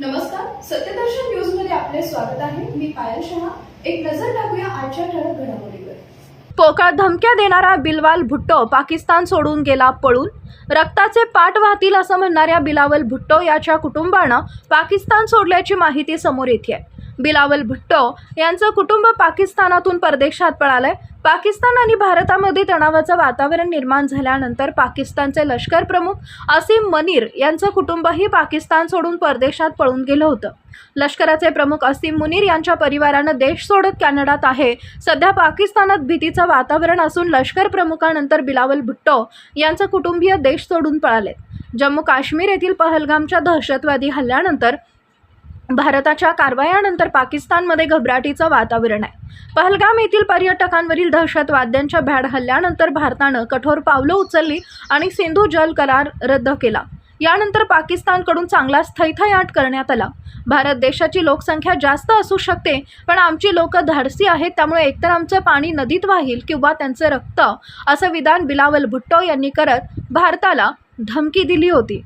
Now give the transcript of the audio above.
नमस्कार सत्यदर्शन न्यूजमध्ये आपले स्वागत आहे. मी पायल शहा. एक नजर टाकूया आजच्या ठळक घडामोडीवर. पोकळ धमक्या देणारा बिलवाल भुट्टो पाकिस्तान सोडून गेला पळून. रक्ताचे पाठ वाहतील असं म्हणणाऱ्या बिलावल भुट्टो याच्या कुटुंबानं पाकिस्तान सोडल्याची माहिती समोर येते बिलावल भुट्टो यांचं कुटुंब पाकिस्तानातून परदेशात पळालंय. पाकिस्तान आणि भारतामध्ये तणावाचं वातावरण निर्माण झाल्यानंतर पाकिस्तानचे लष्कर प्रमुख असीम मनीर यांचं कुटुंबही पाकिस्तान सोडून परदेशात पळून गेलं होतं. लष्कराचे प्रमुख असीम मुनीर यांच्या परिवारानं देश सोडत कॅनडात आहे. सध्या पाकिस्तानात भीतीचं वातावरण असून लष्कर प्रमुखानंतर बिलावल भुट्टो यांचं कुटुंबीय देश सोडून पळाले जम्मू काश्मीर येथील पहलगामच्या दहशतवादी हल्ल्यानंतर भारताच्या कारवायानंतर पाकिस्तानमध्ये घबराटीचं वातावरण आहे. पहलगाम येथील पर्यटकांवरील दहशतवाद्यांच्या भ्याड हल्ल्यानंतर भारतानं कठोर पावलं उचलली आणि सिंधू जल करार रद्द केला. यानंतर पाकिस्तानकडून चांगला स्थैथयाट करण्यात आला. भारत देशाची लोकसंख्या जास्त असू शकते पण आमची लोक धाडसी आहेत त्यामुळे एकतर आमचं पाणी नदीत वाहील किंवा त्यांचं रक्त असं विधान बिलावल भुट्टो यांनी करत भारताला धमकी दिली होती.